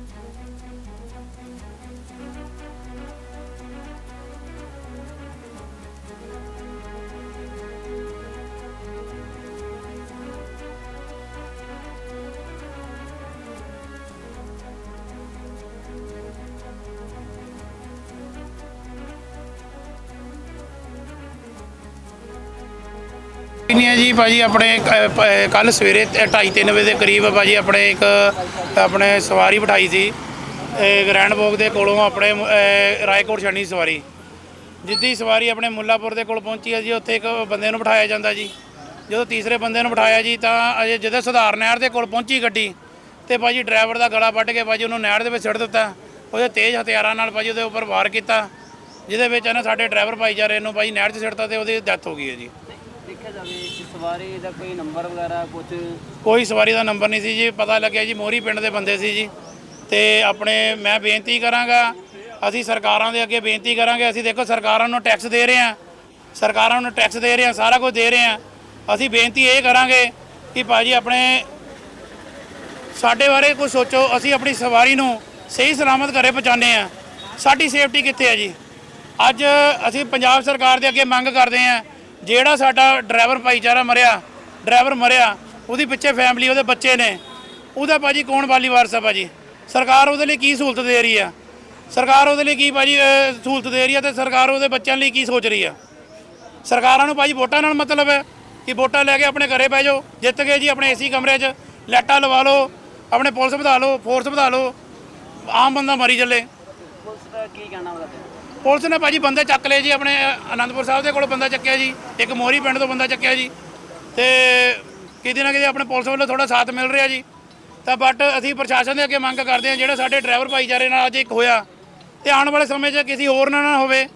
ਨਹੀਂ ਹੈ ਜੀ ਭਾਜੀ ਆਪਣੇ ਕੱਲ ਸਵੇਰੇ 2:30 ਵਜੇ ਦੇ ਕਰੀਬ ਭਾਜੀ ਆਪਣੇ ਇੱਕ, ਆਪਣੇ ਸਵਾਰੀ ਬਿਠਾਈ ਸੀ। ਇਹ ਗ੍ਰੈਂਡ ਦੇ ਕੋਲੋਂ ਆਪਣੇ ਰਾਏਕੋਟ ਛੱਡਣੀ ਸਵਾਰੀ। ਜਿੱਦੀ ਸਵਾਰੀ ਆਪਣੇ ਮੁੱਲਾਪੁਰ ਦੇ ਕੋਲ ਪਹੁੰਚੀ ਹੈ ਜੀ, ਉੱਥੇ ਇੱਕ ਬੰਦੇ ਨੂੰ ਬਿਠਾਇਆ ਜਾਂਦਾ ਜੀ। ਜਦੋਂ ਤੀਸਰੇ ਬੰਦੇ ਨੂੰ ਬਿਠਾਇਆ ਜੀ, ਤਾਂ ਅਜੇ ਜਦੋਂ ਸੁਧਾਰ ਨਹਿਰ ਦੇ ਕੋਲ ਪਹੁੰਚੀ ਗੱਡੀ, ਤੇ ਭਾਜੀ ਡਰਾਈਵਰ ਦਾ ਗਲਾ ਵੱਢ ਕੇ ਭਾਜੀ ਉਹਨੂੰ ਨਹਿਰ ਦੇ ਵਿੱਚ ਸਿੱਟ ਦਿੱਤਾ। ਉਹਦੇ ਤੇਜ਼ ਹਥਿਆਰਾਂ ਨਾਲ ਭਾਜੀ ਉਹਦੇ ਉੱਪਰ ਵਾਰ ਕੀਤਾ, ਜਿਹਦੇ ਵਿੱਚ ਇਹਨੇ ਸਾਡੇ ਡਰਾਈਵਰ ਭਾਈਚਾਰੇ ਨੂੰ ਭਾਜੀ ਨਹਿਰ 'ਚ ਸਿੱਟਤਾ ਤੇ ਉਹਦੀ ਡੈਥ ਹੋ ਗਈ ਹੈ ਜੀ। ਸਵਾਰੀ ਦਾ ਕੋਈ ਨੰਬਰ ਵਗੈਰਾ ਕੁਝ ਕੋਈ ਸਵਾਰੀ ਦਾ ਨੰਬਰ ਨਹੀਂ ਸੀ ਜੀ, ਪਤਾ ਲੱਗਿਆ ਜੀ ਮੋਰੀ ਪਿੰਡ ਦੇ ਬੰਦੇ ਸੀ ਜੀ। ਤੇ ਆਪਣੇ ਮੈਂ ਬੇਨਤੀ ਕਰਾਂਗਾ, ਅਸੀਂ ਸਰਕਾਰਾਂ ਦੇ ਅੱਗੇ ਬੇਨਤੀ ਕਰਾਂਗੇ, ਅਸੀਂ ਦੇਖੋ ਸਰਕਾਰਾਂ ਨੂੰ ਟੈਕਸ ਦੇ ਰਹੇ ਹਾਂ, ਸਰਕਾਰਾਂ ਨੂੰ ਟੈਕਸ ਦੇ ਰਹੇ ਹਾਂ, ਸਾਰਾ ਕੁਝ ਦੇ ਰਹੇ ਹਾਂ। ਅਸੀਂ ਬੇਨਤੀ ਇਹ ਕਰਾਂਗੇ ਕਿ ਭਾਜੀ ਆਪਣੇ ਸਾਡੇ ਬਾਰੇ ਕੁਝ ਸੋਚੋ, ਅਸੀਂ ਆਪਣੀ ਸਵਾਰੀ ਨੂੰ ਸਹੀ ਸਲਾਮਤ ਘਰੇ ਪਹੁੰਚਾਉਂਦੇ ਆ ਸਾਡੀ ਸੇਫਟੀ ਕਿੱਥੇ ਹੈ ਜੀ? ਅੱਜ ਅਸੀਂ ਪੰਜਾਬ ਸਰਕਾਰ ਦੇ ਅੱਗੇ ਮੰਗ ਕਰਦੇ ਆ ਜਿਹੜਾ ਸਾਡਾ ਡਰਾਈਵਰ ਭਾਈਚਾਰਾ ਮਰਿਆ ਡਰਾਈਵਰ ਮਰਿਆ ਉਹਦੀ ਪਿੱਛੇ ਫੈਮਿਲੀ ਉਹਦੇ ਬੱਚੇ ਨੇ। ਉਹਦਾ ਭਾਜੀ ਕੌਣ ਵਾਲੀ ਵਾਰਸ ਆ ਭਾਜੀ? ਸਰਕਾਰ ਉਹਦੇ ਲਈ ਕੀ ਸਹੂਲਤ ਦੇ ਰਹੀ ਆ? ਸਰਕਾਰ ਉਹਦੇ ਲਈ ਕੀ ਭਾਜੀ ਅਹ, ਸਹੂਲਤ ਦੇ ਰਹੀ ਆ ਤੇ ਸਰਕਾਰ ਉਹਦੇ ਬੱਚਿਆਂ ਲਈ ਕੀ ਸੋਚ ਰਹੀ ਆ? ਸਰਕਾਰਾਂ ਨੂੰ ਭਾਜੀ ਵੋਟਾਂ ਨਾਲ ਮਤਲਬ ਹੈ ਕਿ ਵੋਟਾਂ ਲੈ ਕੇ ਆਪਣੇ ਘਰੇ ਬਹਿ ਜਾਓ ਜਿੱਤ ਗਏ ਜੀ ਆਪਣੇ ਏਸੀ ਕਮਰੇ 'ਚ ਲਾਈਟਾਂ ਲਵਾ ਲਓ ਆਪਣੇ ਪੁਲਿਸ ਵਧਾ ਲਓ ਫੋਰਸ ਵਧਾ ਲਓ ਆਮ ਬੰਦਾ ਮਰੀ ਚੱਲੇ। ਪੁਲਿਸ ਦਾ ਕੀ ਕਹਿਣਾ ਉਹਦਾ? ਪੁਲਿਸ ਨੇ ਭਾਜੀ ਬੰਦੇ ਚੱਕ ਲਏ ਜੀ ਆਪਣੇ ਅਨੰਦਪੁਰ ਸਾਹਿਬ ਦੇ ਕੋਲ ਬੰਦਾ ਚੱਕਿਆ ਜੀ, ਇੱਕ ਮੋਰੀ ਪਿੰਡ ਤੋਂ ਬੰਦਾ ਚੱਕਿਆ ਜੀ। ਤੇ ਕਿਤੇ ਨਾ ਕਿਤੇ ਆਪਣੇ ਪੁਲਿਸ ਵੱਲੋਂ ਥੋੜਾ ਸਾਥ ਮਿਲ ਰਿਹਾ ਜੀ। ਤਾਂ ਬਟ ਅਸੀਂ ਪ੍ਰਸ਼ਾਸਨ ਦੇ ਅੱਗੇ ਮੰਗ ਕਰਦੇ ਹਾਂ, ਜਿਹੜਾ ਸਾਡੇ ਡਰਾਈਵਰ ਭਾਈਚਾਰੇ ਨਾਲ ਅੱਜ ਇੱਕ ਹੋਇਆ, ਤੇ ਆਉਣ ਵਾਲੇ ਸਮੇਂ 'ਚ ਕਿਸੇ ਹੋਰ ਨਾਲ ਨਾ ਹੋਵੇ।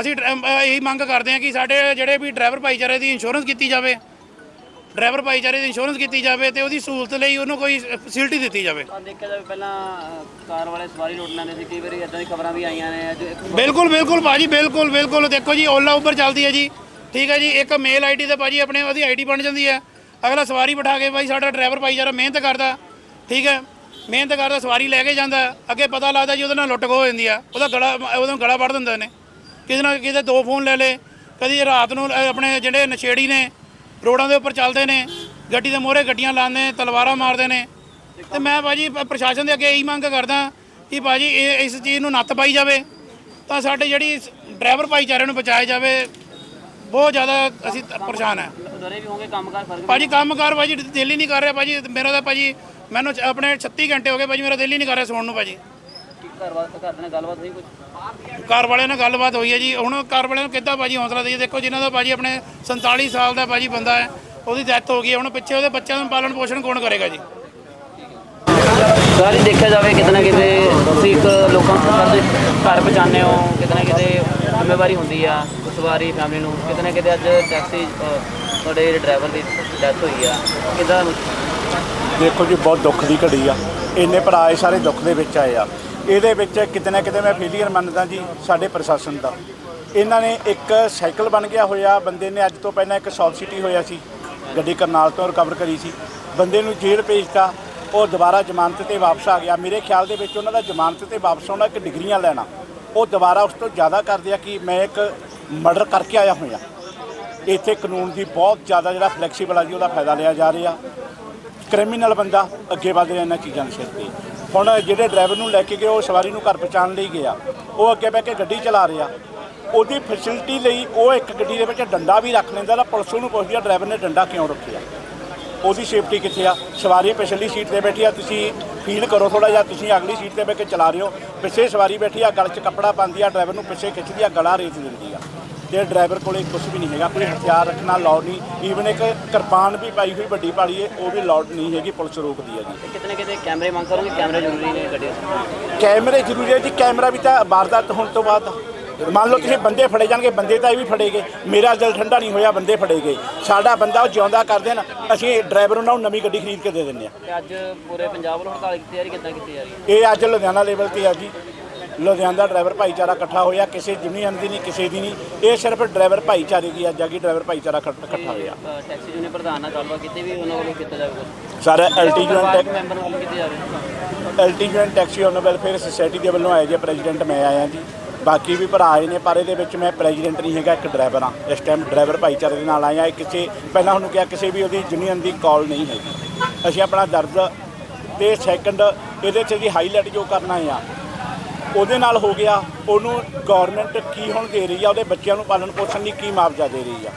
ਅਸੀਂ ਡਰਾ- ਇਹੀ ਮੰਗ ਕਰਦੇ ਹਾਂ ਕਿ ਸਾਡੇ ਜਿਹੜੇ ਵੀ ਡਰਾਈਵਰ ਭਾਈਚਾਰੇ ਦੀ ਇੰਸ਼ੋਰੈਂਸ ਕੀਤੀ ਜਾਵੇ ਡਰਾਈਵਰ ਭਾਈਚਾਰੇ ਦੀ ਇੰਸ਼ੋਰੈਂਸ ਕੀਤੀ ਜਾਵੇ ਤੇ ਉਹਦੀ ਸਹੂਲਤ ਲਈ ਉਹਨੂੰ ਕੋਈ ਫੈਸਿਲਿਟੀ ਦਿੱਤੀ ਜਾਵੇ। ਆ ਦੇਖਿਆ ਜਾਵੇ ਪਹਿਲਾਂ ਕਾਰ ਵਾਲੇ ਸਵਾਰੀ ਲੁੱਟ ਲੈਂਦੇ ਸੀ ਕਈ ਵਾਰੀ ਇਦਾਂ ਦੀ ਖਬਰਾਂ ਵੀ ਆਈਆਂ ਨੇ ਅੱਜ ਇੱਕ ਬਿਲਕੁਲ ਬਿਲਕੁਲ ਭਾਜੀ ਬਿਲਕੁਲ ਬਿਲਕੁਲ। ਦੇਖੋ ਜੀ ਓਲਾ ਉੱਪਰ ਚੱਲਦੀ ਹੈ ਜੀ। ਠੀਕ ਹੈ ਜੀ ਇੱਕ ਮੇਲ ਆਈਡੀ ਤੇ ਭਾਜੀ ਆਪਣੇ ਉਹਦੀ ਆਈਡੀ ਬਣ ਜਾਂਦੀ ਹੈ। ਅਗਲਾ ਸਵਾਰੀ ਬਿਠਾ ਕੇ ਭਾਈ ਸਾਡਾ ਡਰਾਈਵਰ ਭਾਈ ਜਰਾ ਮਿਹਨਤ ਕਰਦਾ ਠੀਕ ਹੈ? ਮਿਹਨਤ ਕਰਦਾ ਸਵਾਰੀ ਲੈ ਕੇ ਜਾਂਦਾ। ਅੱਗੇ ਪਤਾ ਲੱਗਦਾ ਜੀ ਉਹਦੇ ਨਾਲ ਲੁੱਟ ਹੋ ਜਾਂਦੀ ਆ। ਉਹਦਾ ਗਲਾ ਉਹਦਾ ਗਲਾ ਵੱਢ ਦਿੰਦੇ ਨੇ। ਕਿਸੇ ਨਾ ਕਿਸੇ ਦੋ ਫੋਨ ਲੈ ਲੇ ਕਦੀ ਰਾਤ ਨੂੰ ਆਪਣੇ ਜਿਹੜੇ ਨਸ਼ੇੜੀ ਨੇ ਰੋਡਾਂ ਦੇ ਉੱਪਰ ਚੱਲਦੇ ਨੇ ਗੱਡੀ ਦੇ ਮੋਹਰੇ ਗੱਡੀਆਂ ਲਾਉਂਦੇ ਨੇ ਤਲਵਾਰਾਂ ਮਾਰਦੇ ਨੇ। ਤੇ ਮੈਂ ਭਾਜੀ ਪ੍ਰਸ਼ਾਸਨ ਦੇ ਅੱਗੇ ਇਹੀ ਮੰਗ ਕਰਦਾ ਕਿ ਭਾਜੀ ਇਹ ਇਸ ਚੀਜ਼ ਨੂੰ ਨੱਥ ਪਾਈ ਜਾਵੇ। ਤਾਂ ਸਾਡੇ ਜਿਹੜੀ ਡਰਾਈਵਰ ਭਾਈਚਾਰੇ ਨੂੰ ਬਚਾਇਆ ਜਾਵੇ ਬਹੁਤ ਜ਼ਿਆਦਾ ਅਸੀਂ ਪਰੇਸ਼ਾਨ ਹੈ। ਡਰੇ ਵੀ ਹੋਣਗੇ ਕੰਮਕਾਰ ਫ਼ਰਕ ਭਾਜੀ ਕੰਮਕਾਰ ਭਾਜੀ ਦਿਲ ਹੀ ਨਹੀਂ ਕਰ ਰਿਹਾ ਭਾਜੀ ਮੇਰਾ ਤਾਂ ਭਾਜੀ ਮੈਨੂੰ ਆਪਣੇ 36 ਘੰਟੇ ਹੋ ਗਏ ਭਾਜੀ ਮੇਰਾ ਦਿਲ ਹੀ ਨਹੀਂ ਕਰ ਰਿਹਾ ਸੌਣ ਨੂੰ ਭਾਜੀ। ਘਰ ਦੇ ਨਾਲ ਗੱਲਬਾਤ ਹੋਈ ਕੁਝ ਘਰ ਵਾਲਿਆਂ ਨਾਲ ਗੱਲਬਾਤ ਹੋਈ ਹੈ ਜੀ। ਹੁਣ ਘਰ ਵਾਲਿਆਂ ਨੂੰ ਕਿੱਦਾਂ ਭਾਜੀ ਹੌਸਲਾ ਦਈਏ? ਦੇਖੋ ਜਿਨ੍ਹਾਂ ਦਾ ਭਾਜੀ ਆਪਣੇ 47 ਸਾਲ ਦਾ ਭਾਜੀ ਬੰਦਾ ਹੈ ਉਹਦੀ ਡੈਥ ਹੋ ਗਈ ਹੈ। ਹੁਣ ਪਿੱਛੇ ਉਹਦੇ ਬੱਚਿਆਂ ਨੂੰ ਪਾਲਣ ਪੋਸ਼ਣ ਕੌਣ ਕਰੇਗਾ ਜੀ? ਸਾਰੀ ਦੇਖਿਆ ਜਾਵੇ ਕਿਤੇ ਨਾ ਕਿਤੇ ਤੁਸੀਂ ਇੱਕ ਲੋਕਾਂ ਨੂੰ ਸਾਡੇ ਘਰ ਪਹੁੰਚਾਉਂਦੇ ਹੋ ਕਿਤੇ ਨਾ ਕਿਤੇ ਜ਼ਿੰਮੇਵਾਰੀ ਹੁੰਦੀ ਆ ਸਵਾਰੀ ਫੈਮਿਲੀ ਨੂੰ। ਕਿਤੇ ਨਾ ਕਿਤੇ ਅੱਜ ਟੈਕਸੀ ਅ, ਤੁਹਾਡੇ ਡਰਾਈਵਰ ਦੀ ਡੈਥ ਹੋਈ ਆ ਕਿਦਾਂ ਦੇਖੋ ਜੀ ਬਹੁਤ ਦੁੱਖ ਦੀ ਘੜੀ ਆ। ਇੰਨੇ ਭਰਾ ਇਹ ਸਾਰੇ ਦੁੱਖ ਦੇ ਵਿੱਚ ਆਏ ਆ। ਇਹਦੇ ਵਿੱਚ ਕਿਤੇ ਨਾ ਕਿਤੇ ਮੈਂ ਫੇਲੀਅਰ ਮੰਨਦਾ ਜੀ ਸਾਡੇ ਪ੍ਰਸ਼ਾਸਨ ਦਾ। ਇਹਨਾਂ ਨੇ ਇੱਕ ਸਾਈਕਲ ਬਣ ਗਿਆ ਹੋਇਆ, ਬੰਦੇ ਨੇ ਅੱਜ ਤੋਂ ਪਹਿਲਾਂ ਇੱਕ ਸਬਸਿਡੀ ਹੋਇਆ ਸੀ, ਗੱਡੀ ਕਰਨਾਲ ਤੋਂ ਰਿਕਵਰ ਕਰੀ ਸੀ। ਬੰਦੇ ਨੂੰ ਜੇਲ੍ਹ ਭੇਜਤਾ, ਉਹ ਦੁਬਾਰਾ ਜ਼ਮਾਨਤ ਤੇ ਵਾਪਸ ਆ ਗਿਆ। ਮੇਰੇ ਖਿਆਲ ਦੇ ਵਿੱਚ ਉਹਨਾਂ ਦਾ ਜ਼ਮਾਨਤ ਤੇ ਵਾਪਸ ਆਉਣਾ, ਇੱਕ ਡਿਗਰੀਆਂ ਲੈਣਾ, ਉਹ ਦੁਬਾਰਾ ਉਸ ਤੋਂ ਜ਼ਿਆਦਾ ਕਰਦੇ ਆ ਕਿ ਮੈਂ ਇੱਕ ਮਰਡਰ ਕਰਕੇ ਆਇਆ ਹੋਇਆ। ਇੱਥੇ ਕਾਨੂੰਨ ਦੀ ਬਹੁਤ ਜ਼ਿਆਦਾ ਜਿਹੜਾ ਫਲੈਕਸੀਬਲ ਆ ਜੀ, ਉਹਦਾ ਫਾਇਦਾ ਲਿਆ ਜਾ ਰਿਹਾ। ਕ੍ਰਿਮੀਨਲ ਬੰਦਾ ਅੱਗੇ ਵਧ ਰਿਹਾ ਇਹਨਾਂ ਚੀਜ਼ਾਂ ਦੇ ਸਿਰ ਤੇ। ਹੁਣ ਜਿਹੜੇ ਡਰਾਈਵਰ ਨੂੰ ਲੈ ਕੇ ਗਏ, ਉਹ ਸਵਾਰੀ ਨੂੰ ਘਰ ਪਹੁੰਚਾਉਣ ਲਈ ਗਿਆ। ਉਹ ਅੱਗੇ ਬਹਿ ਕੇ ਗੱਡੀ ਚਲਾ ਰਿਹਾ। ਉਹਦੀ ਫੈਸਿਲਿਟੀ ਲਈ ਉਹ ਇੱਕ ਗੱਡੀ ਦੇ ਵਿੱਚ ਡੰਡਾ ਵੀ ਰੱਖ ਲੈਂਦਾ ਤਾਂ ਪੁਲਿਸ ਉਹਨੂੰ ਪੁੱਛਦੀ ਆ, ਡਰਾਈਵਰ ਨੇ ਡੰਡਾ ਕਿਉਂ ਰੱਖਿਆ? ਉਹਦੀ ਸੇਫਟੀ ਕਿੱਥੇ ਆ? ਸਵਾਰੀ ਪਿਛਲੀ ਸੀਟ ਤੇ ਬੈਠੀ ਆ, ਤੁਸੀਂ ਫੀਲ ਕਰੋ ਥੋੜਾ ਜਿਹਾ, ਤੁਸੀਂ ਅਗਲੀ ਸੀਟ ਤੇ ਬਹਿ ਕੇ ਚਲਾ ਰਹੇ ਹੋ। ਪਿੱਛੇ ਸਵਾਰੀ ਬੈਠੀ ਆ, ਗਲ 'ਚ ਕੱਪੜਾ ਪਾਉਂਦੀ ਆ, ਡਰਾਈਵਰ ਨੂੰ ਪਿੱਛੇ ਖਿੱਚਦੀ ਆ, ਗਲਾ ਰੇਤ ਦਿੰਦੀ ਆ। ਤੇ ਡਰਾਈਵਰ ਕੋਲੇ ਕੁਝ ਵੀ ਨਹੀਂ ਹੈਗਾ ਕੋਈ ਹਥਿਆਰ ਰੱਖਣਾ ਲਾਉਡ ਨਹੀਂ। ਈਵਨ ਇੱਕ ਕਿਰਪਾਨ ਵੀ ਪਾਈ ਹੋਈ ਵੱਡੀ ਪਾਲੀ ਹੈ ਉਹ ਵੀ ਲਾਉਡ ਨਹੀਂ ਹੈਗੀ ਪੁਲਿਸ ਰੋਕਦੀ ਆ ਜੀ। ਕਿਤੇ ਨਾ ਕਿਤੇ ਕੈਮਰੇ ਮੰਗ ਕਰੋਗੇ ਕੈਮਰੇ ਜ਼ਰੂਰੀ ਨੇ ਗੱਡੀ ਕੈਮਰੇ ਜ਼ਰੂਰੀ ਹੈ ਜੀ ਕੈਮਰਾ ਵੀ ਤਾਂ ਵਾਰਦਾਤ ਹੋਣ ਤੋਂ ਬਾਅਦ। ਮੰਨ ਲਓ ਕਿਸੇ ਬੰਦੇ ਫੜੇ ਜਾਣਗੇ ਬੰਦੇ ਤਾਂ ਇਹ ਵੀ ਫੜੇ ਗਏ। ਮੇਰਾ ਦਿਲ ਠੰਡਾ ਨਹੀਂ ਹੋਇਆ ਬੰਦੇ ਫੜੇ ਗਏ। ਸਾਡਾ ਬੰਦਾ ਉਹ ਜਿਉਂਦਾ ਕਰਦੇ ਨਾ ਅਸੀਂ ਡਰਾਈਵਰ ਉਹਨਾਂ ਨੂੰ ਨਵੀਂ ਗੱਡੀ ਖਰੀਦ ਕੇ ਦੇ ਦਿੰਦੇ ਆ ਤੇ ਅੱਜ ਪੂਰੇ ਪੰਜਾਬ ਵੱਲੋਂ ਹੜਤਾਲ ਕੀਤੀ ਜਾ ਰਹੀ ਕਿੱਦਾਂ ਕੀਤੀ ਜਾ ਰਹੀ ਹੈ? ਇਹ ਅੱਜ ਲੁਧਿਆਣਾ ਲੈਵਲ ਤੇ ਆ ਜੀ। ਲੁਧਿਆਣਾ ਡਰਾਈਵਰ ਭਾਈਚਾਰਾ ਇਕੱਠਾ ਹੋਇਆ ਕਿਸੇ ਯੂਨੀਅਨ ਦੀ ਨਹੀਂ ਕਿਸੇ ਦੀ ਨਹੀਂ। ਇਹ ਸਿਰਫ ਡਰਾਈਵਰ ਭਾਈਚਾਰੇ ਦੀ ਅੱਜ ਆ ਕਿ ਡਰਾਈਵਰ ਭਾਈਚਾਰਾ ਇਕੱਠ- ਇਕੱਠਾ ਹੋਇਆ। ਟੈਕਸੀ ਯੂਨੀਅਨ ਪ੍ਰਧਾਨ ਨਾਲ ਗੱਲਬਾਤ ਕੀਤੀ ਵੀ ਉਹਨਾਂ ਵੱਲੋਂ ਕੀਤਾ ਜਾਵੇ ਕੁਝ ਸਰ ਐਲਟੀ ਪਰਿਵਾਰਕ ਜੁਆਇੰਟ ਮੈਂਬਰ ਵੱਲੋਂ ਕੀਤੀ ਜਾਵੇ LT joint taxi owner welfare society ਦੇ ਵੱਲੋਂ ਆਏ ਜੀ ਪ੍ਰੈਜ਼ੀਡੈਂਟ ਮੈਂ ਆਇਆ ਜੀ। ਬਾਕੀ ਵੀ ਭਰਾ ਆਏ ਨੇ ਪਰ ਇਹਦੇ ਵਿੱਚ ਮੈਂ ਪ੍ਰੈਜ਼ੀਡੈਂਟ ਨਹੀਂ ਹੈਗਾ ਇੱਕ ਡਰਾਈਵਰ ਹਾਂ। ਇਸ ਟਾਈਮ ਡਰਾਈਵਰ ਭਾਈਚਾਰੇ ਦੇ ਨਾਲ ਆਇਆ ਇਹ ਕਿਸੇ ਪਹਿਲਾਂ ਉਹਨੂੰ ਕਿਹਾ ਕਿਸੇ ਵੀ ਉਹਦੀ ਯੂਨੀਅਨ ਦੀ ਕਾਲ ਨਹੀਂ ਹੈਗੀ। ਅਸੀਂ ਆਪਣਾ ਦਰਦ ਤੇ ਸੈਕੰਡ ਇਹਦੇ 'ਚ ਜੀ ਹਾਈਲਾਈਟ ਜੋ ਕਰਨਾ ਆ ਉਹਦੇ ਨਾਲ ਹੋ ਗਿਆ, ਉਹਨੂੰ ਗਵਰਨਮੈਂਟ ਕੀ ਹੁਣ ਦੇ ਰਹੀ ਆ, ਉਹਦੇ ਬੱਚਿਆਂ ਨੂੰ ਪਾਲਣ ਪੋਸ਼ਣ ਲਈ ਕੀ ਮੁਆਵਜ਼ਾ ਦੇ ਰਹੀ ਆ।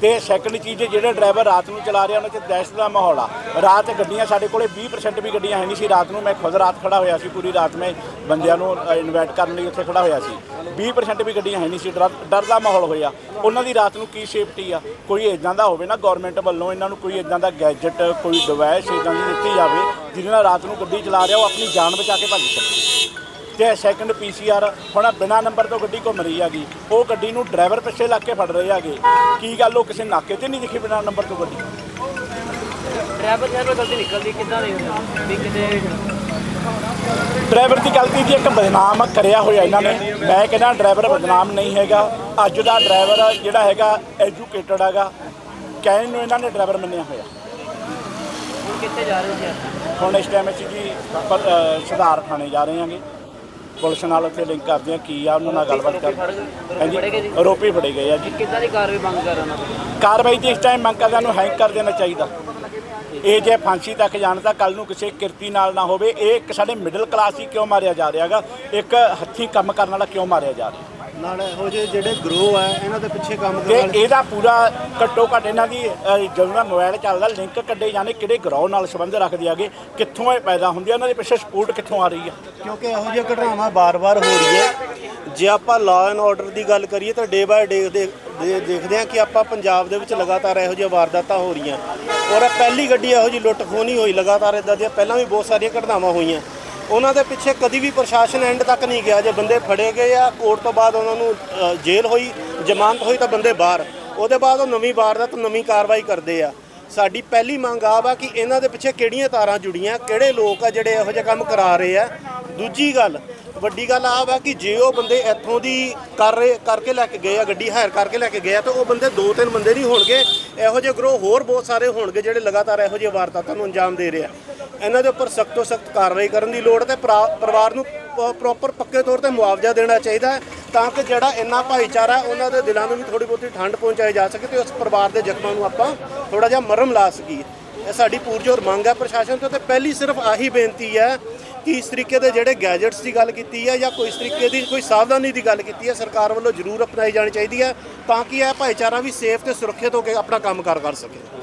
ਤੇ ਸੈਕੰਡ ਚੀਜ਼, ਜਿਹੜਾ ਡਰਾਈਵਰ ਰਾਤ ਨੂੰ ਚਲਾ ਰਿਹਾ ਉਹਨਾਂ 'ਚ ਦਹਿਸ਼ਤ ਦਾ ਮਾਹੌਲ ਆ। ਰਾਤ ਗੱਡੀਆਂ ਸਾਡੇ ਕੋਲੇ 20% ਵੀ ਗੱਡੀਆਂ ਹੈ ਨਹੀਂ ਸੀ। ਰਾਤ ਨੂੰ ਮੈਂ ਖੁਦ ਰਾਤ ਖੜਾ ਹੋਇਆ ਸੀ, ਪੂਰੀ ਰਾਤ ਮੈਂ ਬੰਦਿਆਂ ਨੂੰ ਇਨਵਾਈਟ ਕਰਨ ਲਈ ਉੱਥੇ ਖੜਾ ਹੋਇਆ ਸੀ। 20% ਵੀ ਗੱਡੀਆਂ ਹੈ ਨਹੀਂ ਸੀ। ਡਰ ਡਰ ਦਾ ਮਾਹੌਲ ਹੋਇਆ। ਉਹਨਾਂ ਦੀ ਰਾਤ ਨੂੰ ਕੀ ਸੇਫਟੀ ਆ? ਕੋਈ ਇਦਾਂ ਦਾ ਹੋਵੇ ਨਾ ਗਵਰਨਮੈਂਟ ਵੱਲੋਂ ਇਹਨਾਂ ਨੂੰ ਕੋਈ ਇਦਾਂ ਦਾ ਗੈਜਟ ਕੋਈ ਡਿਵਾਈਸ ਇਦਾਂ ਦੀ ਦਿੱਤੀ ਜਾਵੇ, ਜਿਹਦੇ ਨਾਲ ਰਾਤ ਨੂੰ ਗੱਡੀ ਚਲਾ ਰਿਹਾ, ਉਹ ਆਪਣੀ ਜਾਨ ਬਚਾ ਕੇ ਭੱਜ ਸਕੇ। ਤੇ ਸੈਕੰਡ ਪੀਸੀਆਰ ਹੁਣ ਬਿਨਾ ਨੰਬਰ ਤੋਂ ਗੱਡੀ ਘੁੰਮ ਰਹੀ ਹੈਗੀ ਉਹ ਗੱਡੀ ਨੂੰ ਡਰਾਈਵਰ ਪਿੱਛੇ ਲੱਗ ਕੇ ਫੜ ਰਹੇ ਹੈਗੇ। ਕੀ ਗੱਲ ਉਹ ਕਿਸੇ ਨਾਕੇ ਤੇ ਨਹੀਂ ਦਿਖੀ ਬਿਨਾ ਨੰਬਰ ਤੋਂ ਗੱਡੀ? ਡਰਾਈਵਰ ਨਾਲ ਗਲਤੀ ਨਿਕਲਦੀ ਕਿੱਦਾਂ ਦੀ ਵੀ ਕਿਤੇ ਡਰਾਈਵਰ ਦੀ ਗਲਤੀ ਜੀ ਇੱਕ ਬਦਨਾਮ ਕਰਿਆ ਹੋਇਆ ਇਹਨਾਂ ਨੇ। ਮੈਂ ਕਹਿੰਦਾ ਡਰਾਈਵਰ ਬਦਨਾਮ ਨਹੀਂ ਹੈਗਾ। ਅੱਜ ਦਾ ਡਰਾਈਵਰ ਜਿਹੜਾ ਹੈਗਾ ਐਜੂਕੇਟਡ ਹੈਗਾ। ਕਹਿਣ ਨੂੰ ਇਹਨਾਂ ਨੇ ਡਰਾਈਵਰ ਮੰਨਿਆ ਹੋਇਆ। ਹੁਣ ਕਿੱਥੇ ਜਾ ਰਹੇ ਸੀ ਹੁਣ ਇਸ ਟਾਈਮ ਅਸੀਂ ਜੀ ਸੁਧਾਰ ਥਾਣੇ ਜਾ ਰਹੇ ਹਾਂਗੇ। ਪੁਲਿਸ ਨਾਲ ਉੱਥੇ ਲਿੰਕ ਕਰਦੇ ਹਾਂ ਕੀ ਆ ਉਹਨਾਂ ਨਾਲ ਗੱਲਬਾਤ ਕਰ ਫੜੇਗੇ ਜੀ? ਆਰੋਪੀ ਫੜੇ ਗਏ ਆ ਜੀ। ਕਿੱਦਾਂ ਦੀ ਕਾਰਵਾਈ ਮੰਗ ਕਰ ਉਹਨਾਂ ਤੋਂ ਕਾਰਵਾਈ ਦੀ ਇਸ ਟਾਈਮ ਮੰਗ ਕਰਦਿਆਂ ਨੂੰ ਹੈਂਗ ਕਰ ਦੇਣਾ ਚਾਹੀਦਾ। ਇਹ ਜੇ ਫਾਂਸੀ ਤੱਕ ਜਾਣ ਤਾਂ ਕੱਲ ਨੂੰ ਕਿਸੇ ਕਿਰਤੀ ਨਾਲ ਨਾ ਹੋਵੇ। ਇਹ ਇੱਕ ਸਾਡੇ ਮਿਡਲ ਕਲਾਸ ਹੀ ਕਿਉਂ ਮਾਰਿਆ ਜਾ ਰਿਹਾਗਾ? ਇੱਕ ਹੱਥੀਂ ਕੰਮ ਕਰਨ ਵਾਲਾ ਕਿਉਂ ਮਾਰਿਆ ਜਾ ਰਿਹਾ? ਨਾਲ ਇਹੋ ਜਿਹੇ ਜਿਹੜੇ ਗਰੋਹ ਆ ਇਹਨਾਂ ਦੇ ਪਿੱਛੇ ਕੰਮ ਤੇ ਕਰਨ ਵਾਲੇ ਇਹਦਾ ਪੂਰਾ ਘੱਟੋ ਘੱਟ ਇਹਨਾਂ ਦੀ ਜਦੋਂ ਦਾ ਮੋਬਾਈਲ ਚੱਲਦਾ ਲਿੰਕ ਕੱਢੇ ਜਾਂਦੇ ਕਿਹੜੇ ਗਰੋਹ ਨਾਲ ਸੰਬੰਧ ਰੱਖਦੇ ਆਗੇ ਕਿੱਥੋਂ ਇਹ ਪੈਦਾ ਹੁੰਦੀ ਆ ਉਹਨਾਂ ਦੇ ਪਿੱਛੇ ਸਪੋਰਟ ਕਿੱਥੋਂ ਆ ਰਹੀ ਆ? ਕਿਉਂਕਿ ਇਹੋ ਜਿਹੀਆਂ ਘਟਨਾਵਾਂ ਬਾਰ-ਬਾਰ ਹੋ ਰਹੀਆਂ ਜੇ ਆਪਾਂ ਲਾਅ ਐਂਡ ਆਰਡਰ ਦੀ ਗੱਲ ਕਰੀਏ ਤਾਂ ਡੇ ਬਾਏ ਡੇ ਦੇਖਦੇ ਹਾਂ ਕਿ ਆਪਾਂ ਪੰਜਾਬ ਦੇ ਵਿੱਚ ਲਗਾਤਾਰ ਇਹੋ ਜਿਹੀਆਂ ਵਾਰਦਾਤਾਂ ਹੋ ਰਹੀਆਂ। ਔਰ ਇਹ ਪਹਿਲੀ ਗੱਡੀ ਇਹੋ ਜਿਹੀ ਲੁੱਟ ਖੋਹ ਨਹੀਂ ਹੋਈ ਲਗਾਤਾਰ ਇਦਾਂ ਦੀਆਂ ਪਹਿਲਾਂ ਵੀ ਬਹੁਤ ਸਾਰੀਆਂ ਘਟਨਾਵਾਂ ਹੋਈਆਂ। ਉਹਨਾਂ ਦੇ ਪਿੱਛੇ ਕਦੀ ਵੀ ਪ੍ਰਸ਼ਾਸਨ ਐਂਡ ਤੱਕ ਨਹੀਂ ਗਿਆ। ਜੇ ਬੰਦੇ ਫੜੇ ਗਏ ਆ ਕੋਰਟ ਤੋਂ ਬਾਅਦ ਉਹਨਾਂ ਨੂੰ ਅ, ਜੇਲ੍ਹ ਹੋਈ ਜ਼ਮਾਨਤ ਹੋਈ ਤਾਂ ਬੰਦੇ ਬਾਹਰ। ਉਹਦੇ ਬਾਅਦ ਉਹ ਨਵੀਂ ਵਾਰਦਾਤ ਨਵੀਂ ਕਾਰਵਾਈ ਕਰਦੇ ਆ। ਸਾਡੀ ਪਹਿਲੀ ਮੰਗ ਆ ਵਾ ਕਿ ਇਹਨਾਂ ਦੇ ਪਿੱਛੇ ਕਿਹੜੀਆਂ ਤਾਰਾਂ ਜੁੜੀਆਂ ਕਿਹੜੇ ਲੋਕ ਆ ਜਿਹੜੇ ਇਹੋ ਜਿਹੇ ਕੰਮ ਕਰਾ ਰਹੇ ਆ। ਦੂਜੀ ਗੱਲ ਵੱਡੀ ਗੱਲ ਆ ਵਾ ਕਿ ਜੇ ਉਹ ਬੰਦੇ ਇੱਥੋਂ ਦੀ ਕਰ ਰਹੇ ਕਰਕੇ ਲੈ ਕੇ ਗਏ ਆ ਗੱਡੀ ਹਾਇਰ ਕਰਕੇ ਲੈ ਕੇ ਗਏ ਆ ਤਾਂ ਉਹ ਬੰਦੇ ਦੋ ਤਿੰਨ ਬੰਦੇ ਨਹੀਂ ਹੋਣਗੇ। ਇਹੋ ਜਿਹੇ ਗਰੋਹ ਹੋਰ ਬਹੁਤ ਸਾਰੇ ਹੋਣਗੇ ਜਿਹੜੇ ਲਗਾਤਾਰ ਇਹੋ ਜਿਹੇ ਵਾਰਦਾਤਾਂ ਨੂੰ ਅੰਜਾਮ ਦੇ ਰਹੇ ਆ। ਇਹਨਾਂ ਦੇ ਉੱਪਰ ਸਖਤ ਤੋਂ ਸਖਤ ਕਾਰਵਾਈ ਕਰਨ ਦੀ ਲੋੜ ਤੇ ਪਰਿਵਾਰ ਨੂੰ ਪ੍ਰੋਪਰ ਪੱਕੇ ਤੌਰ ਤੇ ਮੁਆਵਜ਼ਾ ਦੇਣਾ ਚਾਹੀਦਾ ਹੈ ਤਾਂ ਕਿ ਜਿਹੜਾ ਇੰਨਾ ਭਾਈਚਾਰਾ ਉਹਨਾਂ ਦੇ ਦਿਲਾਂ ਨੂੰ ਵੀ ਥੋੜੀ ਬਹੁਤੀ ਠੰਡ ਪਹੁੰਚਾਈ ਜਾ ਸਕੇ ਤੇ ਉਸ ਪਰਿਵਾਰ ਦੇ ਜ਼ਖਮਾਂ ਨੂੰ ਆਪਾਂ ਥੋੜਾ ਜਿਹਾ ਮਰਮ ਲਾ ਸਕੀਏ। ਇਹ ਸਾਡੀ ਪੂਰਜੋਰ ਮੰਗ ਹੈ ਪ੍ਰਸ਼ਾਸਨ ਤੋਂ ਤੇ ਪਹਿਲੀ ਸਿਰਫ ਆਹੀ ਬੇਨਤੀ ਹੈ ਕਿ ਇਸ ਤਰੀਕੇ ਦੇ ਜਿਹੜੇ ਗੈਜਟਸ ਦੀ ਗੱਲ ਕੀਤੀ ਹੈ ਜਾਂ ਕੋਈ ਇਸ ਤਰੀਕੇ ਦੀ ਕੋਈ ਸਾਵਧਾਨੀ ਦੀ ਗੱਲ ਕੀਤੀ ਹੈ, ਸਰਕਾਰ ਵੱਲੋਂ ਜ਼ਰੂਰ ਅਪਣਾਈ ਜਾਣੀ ਚਾਹੀਦੀ ਹੈ ਤਾਂ ਕਿ ਇਹ ਭਾਈਚਾਰਾ ਵੀ ਸੇਫ ਤੇ ਸੁਰੱਖਿਅਤ ਹੋ ਕੇ ਆਪਣਾ ਕੰਮ ਕੰਮਕਾਰ ਕਰ ਸਕੇ।